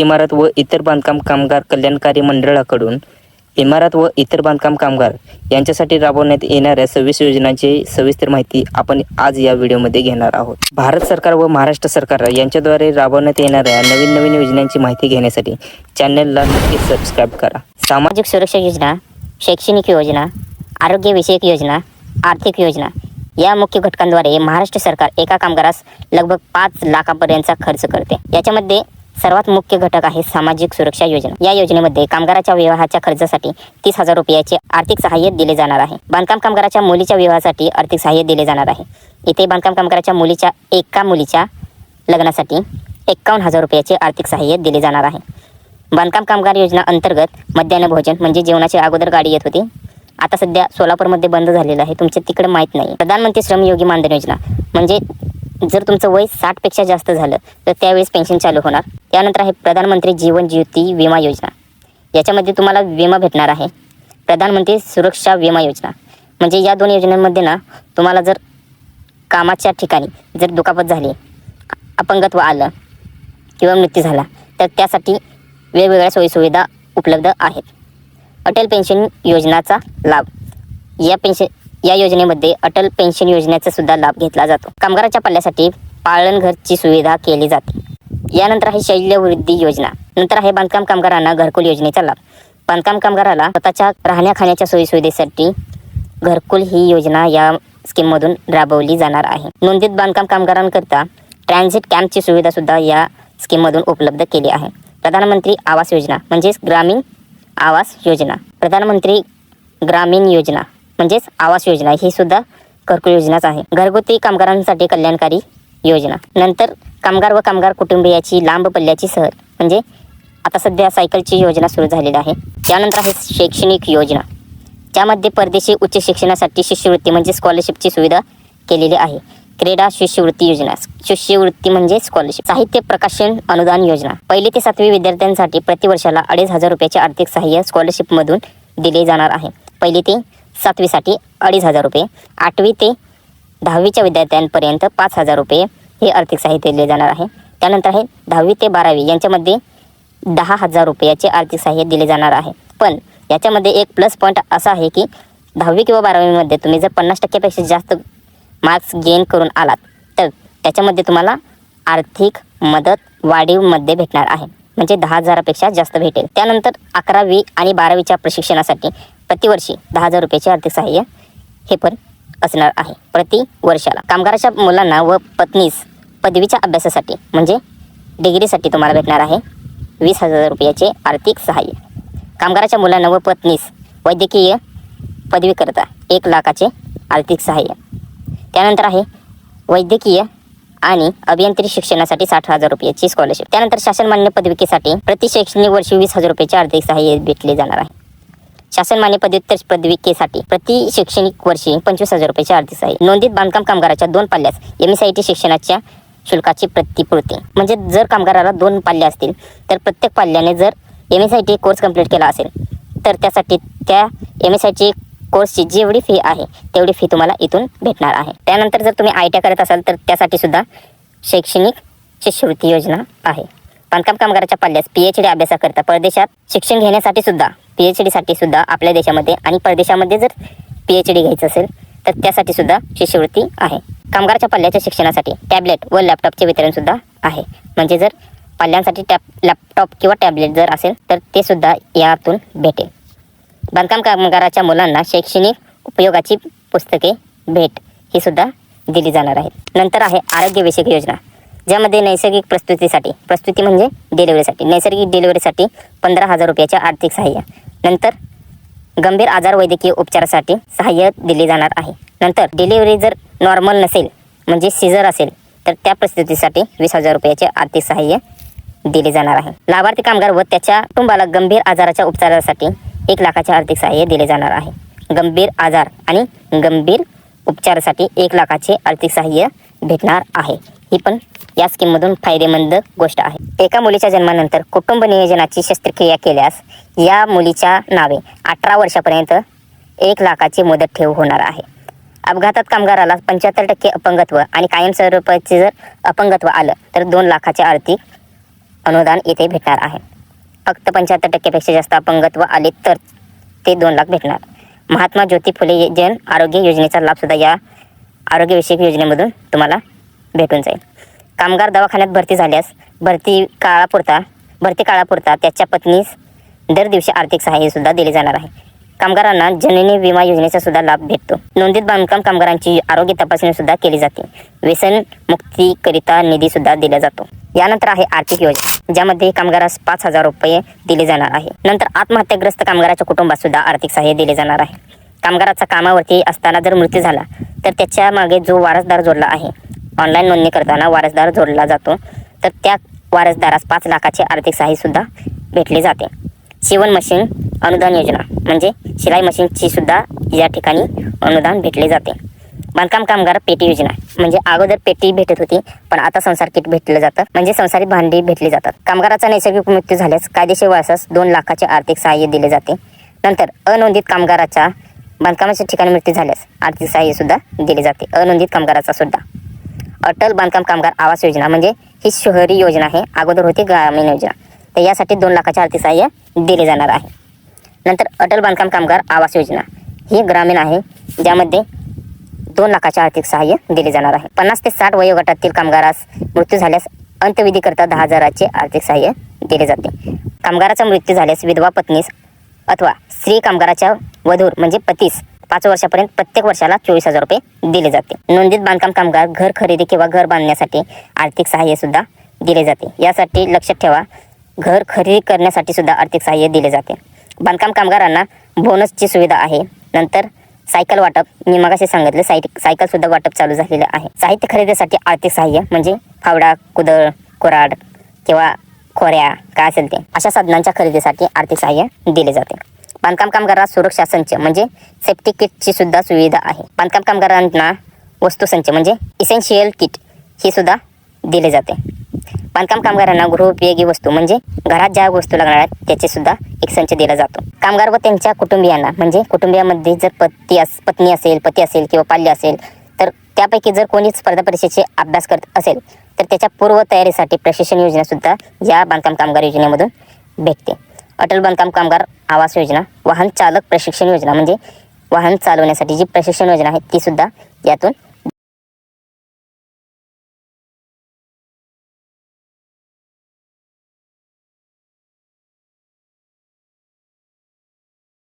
इमारत व इतर बांधकाम कामगार कल्याणकारी मंडळाकडून इमारत व इतर बांधकाम कामगार यांच्यासाठी राबवण्यात येणाऱ्या सव्वीस योजनांची सविस्तर माहिती आपण आज या व्हिडिओमध्ये घेणार आहोत. भारत सरकार व महाराष्ट्र सरकार यांच्याद्वारे राबवण्यात येणाऱ्या नवीन नवीन योजनांची माहिती घेण्यासाठी चॅनलला नक्कीच सबस्क्राईब करा. सामाजिक सुरक्षा योजना शैक्षणिक योजना आरोग्यविषयक योजना आर्थिक योजना या मुख्य घटकांद्वारे महाराष्ट्र सरकार एका कामगारास लगभग पाच लाखापर्यंतचा खर्च करते. याच्यामध्ये सर्वात मुख्य घटक आहे सामाजिक सुरक्षा योजना. या योजनेमध्ये कामगाराच्या विवाहाच्या खर्चासाठी तीस हजार रुपयाचे आर्थिक सहाय्य दिले जाणार आहे. बांधकाम कामगाराच्या मुलीच्या विवाहासाठी आर्थिक सहाय्य दिले जाणार आहे. इथे बांधकाम कामगाराच्या मुलीच्या एका मुलीच्या लग्नासाठी एक्कावन्न हजार रुपयाचे आर्थिक सहाय्य दिले जाणार आहे. बांधकाम कामगार योजना अंतर्गत मध्यान्ह भोजन म्हणजे जेवणाची अगोदर गाडी येत होती. आता सध्या सोलापूरमध्ये बंद झालेलं आहे. तुमच्या तिकडे माहीत नाही. प्रधानमंत्री श्रमयोगी मानधन योजना म्हणजे जर तुमचं वय साठपेक्षा जास्त झालं तर त्यावेळेस पेन्शन चालू होणार. त्यानंतर आहे प्रधानमंत्री जीवन ज्योती विमा योजना. याच्यामध्ये तुम्हाला विमा भेटणार आहे. प्रधानमंत्री सुरक्षा विमा योजना. म्हणजे या दोन योजनांमध्ये ना तुम्हाला जर कामाच्या ठिकाणी जर दुखापत झाली अपंगत्व आलं किंवा मृत्यू झाला तर त्यासाठी वेगवेगळ्या सोयीसुविधा उपलब्ध आहेत. अटल पेन्शन योजनाचा लाभ. या पेन्शन या योजनेमध्ये अटल पेन्शन योजनेचा सुद्धा लाभ घेतला जातो. कामगाराच्या पल्ल्यासाठी पाळणघरची सुविधा केली जाते. यानंतर आहे शैल्यवृद्धी योजना. नंतर आहे बांधकाम कामगारांना घरकुल योजनेचा लाभ. बांधकाम कामगाराला स्वतःच्या राहण्या खाण्याच्या सोयीसुविधेसाठी घरकुल ही योजना या स्कीममधून राबवली जाणार आहे. नोंदित बांधकाम कामगारांकरता ट्रान्झिट कॅम्पची सुविधा सुद्धा या स्कीममधून उपलब्ध केली आहे. प्रधानमंत्री आवास योजना म्हणजेच ग्रामीण आवास योजना. प्रधानमंत्री ग्रामीण योजना. म्हणजेच आवास योजना ही सुद्धा घरकुल योजनाच आहे. घरगुती कामगारांसाठी कल्याणकारी योजना. नंतर कामगार व कामगार कुटुंबियाची लांब पल्ल्याची सहल. म्हणजे आता सध्या सायकलची योजना सुरू झालेली आहे. त्यानंतर आहे शैक्षणिक योजना. त्यामध्ये परदेशी उच्च शिक्षणासाठी शिष्यवृत्ती म्हणजे स्कॉलरशिपची सुविधा केलेली आहे. क्रीडा शिष्यवृत्ती योजना. शिष्यवृत्ती म्हणजे स्कॉलरशिप साहित्य प्रकाशन अनुदान योजना. पहिली ते सातवी विद्यार्थ्यांसाठी प्रतिवर्षाला अडीच हजार रुपयाचे आर्थिक सहाय्य स्कॉलरशिपमधून दिले जाणार आहे. पहिली ते सातवीसाठी अडीच हजार रुपये आठवी ते दहावीच्या विद्यार्थ्यांपर्यंत पाच हजार रुपये हे आर्थिक साहित्य दिले जाणार आहे. त्यानंतर आहे दहावी ते बारावी यांच्यामध्ये दहा हजार रुपयाचे आर्थिक सहाय्य दिले जाणार आहे. पण याच्यामध्ये एक प्लस पॉईंट असा आहे की दहावी किंवा बारावीमध्ये तुम्ही जर पन्नास टक्क्यापेक्षा जास्त मार्क्स गेन करून आलात तर त्याच्यामध्ये तुम्हाला आर्थिक मदत वाढीवमध्ये भेटणार आहे. म्हणजे दहा हजारापेक्षा जास्त भेटेल. त्यानंतर अकरावी आणि बारावीच्या प्रशिक्षणासाठी प्रतिवर्षी दहा हजार रुपयाचे आर्थिक सहाय्य हे पण असणार आहे. प्रति वर्षाला कामगाराच्या मुलांना व पत्नीस पदवीच्या अभ्यासासाठी म्हणजे डिग्रीसाठी तुम्हाला भेटणार आहे वीस हजार रुपयाचे आर्थिक सहाय्य. कामगाराच्या मुलांना व पत्नीस वैद्यकीय पदवीकरता एक लाखाचे आर्थिक सहाय्य. त्यानंतर आहे वैद्यकीय आणि अभियांत्रिकी शिक्षणासाठी साठ हजार रुपयाची स्कॉलरशिप त्यानंतर शासनमान्य पदविकेसाठी प्रति शैक्षणिक वर्षी वीस हजार रुपयाचे आर्थिक सहाय्य भेटले जाणार आहे. शासन मान्य पदव्युत्तर पदविकेसाठी प्रति शैक्षणिक वर्षी पंचवीस हजार रुपयाचे आर्थिक आहे नोंदित बांधकाम कामगाराच्या दोन पाल्यास. एम एस आय टी शिक्षणाच्या शुल्काची प्रतिपूर्ती. म्हणजे जर कामगाराला दोन पाल्या असतील तर प्रत्येक पाल्याने जर M S I T course complete केला असेल तर त्यासाठी त्या एम एस आय टी कोर्सची जेवढी फी आहे तेवढी फी तुम्हाला इथून भेटणार आहे. त्यानंतर जर तुम्ही आय टी करत असाल तर त्यासाठी सुद्धा शैक्षणिक शिष्यवृत्ती योजना आहे. बांधकाम कामगाराच्या पाल्यास पी एच डी अभ्यासाकरता परदेशात शिक्षण घेण्यासाठी सुद्धा पी एच डीसाठी सुद्धा आपल्या देशामध्ये आणि परदेशामध्ये जर पी एच डी घ्यायचं असेल तर त्यासाठी सुद्धा शिष्यवृत्ती आहे. कामगाराच्या पल्ल्याच्या शिक्षणासाठी टॅबलेट व लॅपटॉपचे वितरण सुद्धा आहे. म्हणजे जर पाल्यांसाठी टॅब लॅपटॉप किंवा टॅबलेट जर असेल तर ते सुद्धा यातून भेटेल. बांधकाम कामगाराच्या मुलांना शैक्षणिक उपयोगाची पुस्तके भेट ही सुद्धा दिली जाणार आहेत. नंतर आहे आरोग्यविषयक योजना ज्यामध्ये नैसर्गिक प्रस्तुतीसाठी प्रस्तुती म्हणजे डिलिव्हरीसाठी नैसर्गिक डिलिव्हरीसाठी पंधरा हजार रुपयाचे आर्थिक सहाय्य. नंतर गंभीर आजार वैद्यकीय उपचारासाठी सहाय्य दिले जाणार आहे. नंतर डिलिव्हरी जर नॉर्मल नसेल म्हणजे सिझर असेल तर त्या प्रस्तुतीसाठी वीस हजार रुपयाचे आर्थिक सहाय्य दिले जाणार आहे. लाभार्थी कामगार व त्याच्या कुटुंबाला गंभीर आजाराच्या उपचारासाठी एक लाखाचे आर्थिक सहाय्य दिले जाणार आहे. गंभीर आजार आणि गंभीर उपचारासाठी एक लाखाचे आर्थिक सहाय्य भेटणार आहे. ही पण या स्कीममधून फायदेमंद गोष्ट आहे. एका मुलीच्या जन्मानंतर कुटुंब नियोजनाची शस्त्रक्रिया केल्यास या मुलीच्या नावे अठरा वर्षापर्यंत एक लाखाची मुदत ठेव होणार आहे. अपघातात कामगाराला पंच्याहत्तर टक्के अपंगत्व आणि कायमस्वरूपाचे जर अपंगत्व आलं तर दोन लाखाचे आर्थिक अनुदान येथे भेटणार आहे. फक्त पंच्याहत्तर टक्केपेक्षा जास्त अपंगत्व आले तर ते दोन लाख भेटणार. महात्मा ज्योती फुले जन आरोग्य योजनेचा लाभसुद्धा या आरोग्यविषयक योजनेमधून तुम्हाला भेटून जाईल. कामगार दवाखान्यात भरती झाल्यास भरती काळापुरता भरती काळापुरता त्याच्या पत्नीस दर दिवशी आर्थिक सहाय्य सुद्धा दिले जाणार आहे. कामगारांना जननी विमा योजनेचा सुद्धा लाभ भेटतो. नोंदीत बांधकाम कामगारांची आरोग्य तपासणी सुद्धा केली जाते. व्यसन मुक्तीकरिता निधी सुद्धा दिला जातो. यानंतर आहे आर्थिक योजना ज्यामध्ये कामगारास पाच हजार रुपये दिले जाणार आहे. नंतर आत्महत्याग्रस्त कामगाराच्या कुटुंबात सुद्धा आर्थिक सहाय्य दिले जाणार आहे. कामगाराचा कामावरती असताना जर मृत्यू झाला तर त्याच्यामागे जो वारसदार जोडला आहे ऑनलाईन नोंदणी करताना वारसदार जोडला जातो. तर त्या वारसदारास पाच लाखाचे आर्थिक सहाय्य सुद्धा भेटले जाते. शिवण मशीन अनुदान योजना म्हणजे शिलाई मशीनची सुद्धा या ठिकाणी अनुदान भेटले जाते. बांधकाम कामगार पेटी योजना म्हणजे अगोदर पेटी भेटत होती पण आता संसार किट भेटलं जातं. म्हणजे संसारिक भांडी भेटली जातात. कामगाराचा नैसर्गिक मृत्यू झाल्यास कायदेशीर वारसास दोन लाखाचे आर्थिक सहाय्य दिले जाते. नंतर अनोंदित कामगाराच्या बांधकामाच्या ठिकाणी मृत्यू झाल्यास आर्थिक सहाय्य सुद्धा दिले जाते. अनोंदित कामगाराचा सुद्धा. अटल बांधकाम कामगार आवास योजना म्हणजे ही शहरी योजना आहे. अगोदर होती ग्रामीण योजना. तर यासाठी दोन लाखाचे आर्थिक सहाय्य दिले जाणार आहे. नंतर अटल बांधकाम कामगार आवास योजना ही ग्रामीण आहे. ज्यामध्ये दोन लाखाचे आर्थिक सहाय्य दिले जाणार आहे. पन्नास ते साठ वयोगटातील कामगारास मृत्यू झाल्यास अंत्यविधीकरता दहा हजाराचे आर्थिक सहाय्य दिले जाते. कामगाराचा मृत्यू झाल्यास विधवा पत्नीस अथवा स्त्री कामगाराच्या वधूर म्हणजे पतीस पाच वर्षापर्यंत प्रत्येक वर्षाला चोवीस हजार रुपये दिले जाते. नोंदीत बांधकाम कामगार घर खरेदी किंवा घर बांधण्यासाठी आर्थिक सहाय्य सुद्धा दिले जाते. यासाठी लक्षात ठेवा घर खरेदी करण्यासाठी सुद्धा आर्थिक सहाय्य दिले जाते. बांधकाम कामगारांना बोनसची सुविधा आहे. नंतर सायकल वाटप मी मगाशी सांगितलं साय सायकल सुद्धा वाटप चालू झालेलं आहे. साहित्य खरेदीसाठी आर्थिक सहाय्य म्हणजे फावडा कुदळ कुऱ्हाड किंवा खोऱ्या काय असेल ते अशा साधनांच्या खरेदीसाठी आर्थिक सहाय्य दिले जाते. बांधकाम कामगारांना सुरक्षा संच म्हणजे सेफ्टी किटची सुद्धा सुविधा आहे. बांधकाम कामगारांना वस्तू संच म्हणजे इसेन्शियल किट ही सुद्धा दिले जाते. बांधकाम कामगारांना गृहोपयोगी वस्तू म्हणजे घरात ज्या वस्तू लागणार आहेत त्याचे सुद्धा एक संच दिला जातो. कामगार व त्यांच्या कुटुंबियांना म्हणजे कुटुंबियामध्ये जर पती अस पत्नी असेल पती असेल किंवा पाल्य असेल तर त्यापैकी जर कोणी स्पर्धा परीक्षेचे अभ्यास करत असेल तर त्याच्या पूर्व तयारीसाठी प्रशिक्षण योजना सुद्धा या बांधकाम कामगार योजनेमधून भेटते. अटल बांधकाम कामगार आवास योजना वाहन चालक प्रशिक्षण योजना म्हणजे वाहन चालवण्यासाठी जी प्रशिक्षण योजना आहे ती सुद्धा यातून